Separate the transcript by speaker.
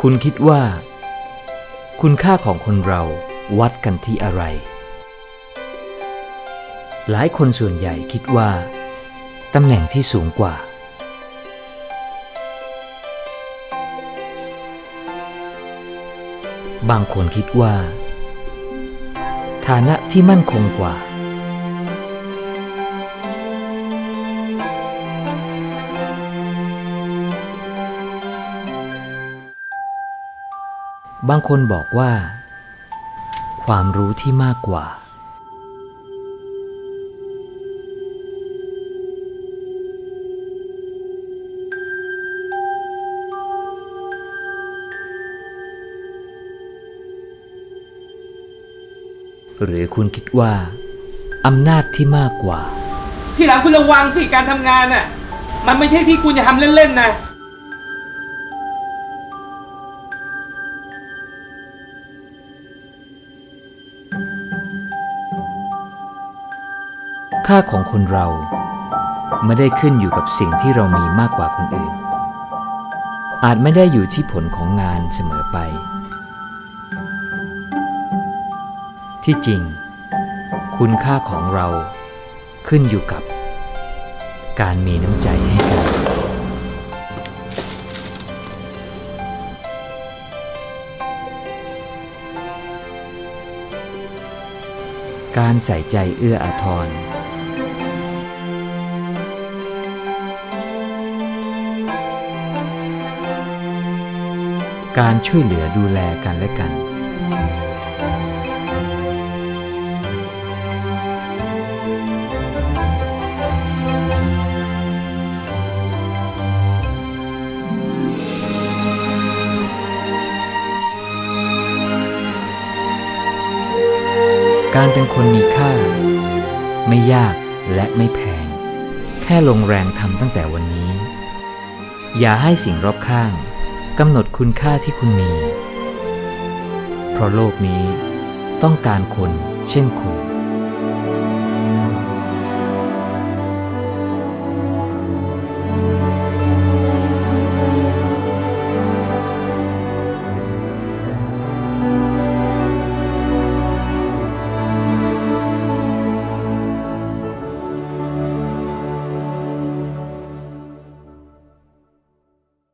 Speaker 1: คุณคิดว่า คุณค่าของคนเราวัดกันที่อะไร หลายคนส่วนใหญ่คิดว่าตำแหน่งที่สูงกว่า บางคนคิดว่า ฐานะที่มั่นคงกว่า บางคนบอกว่า ความรู้ที่มากกว่า หรือคุณคิดว่าอำนาจที่มากกว่า
Speaker 2: ที่หลังคุณระวังสิการทำงานน่ะ มันไม่ใช่ที่คุณจะทำเล่นๆนะ
Speaker 1: ค่าของคนเราไม่ได้ขึ้นอยู่กับสิ่งที่เรามีมากกว่าคนอื่น อาจไม่ได้อยู่ที่ผลของงานเสมอไป ที่จริง คุณค่าของเราขึ้นอยู่กับ การมีน้ำใจให้กันการใส่ใจเอื้ออาทร การช่วยเหลือดูแลกันและกัน การเป็นคนมีค่า ไม่ยากและไม่แพง แค่ลงแรงทำตั้งแต่วันนี้ อย่าให้สิ่งรอบข้าง กำหนดคุณค่าที่คุณมี เพราะโลกนี้ต้องการคนเช่นคุณ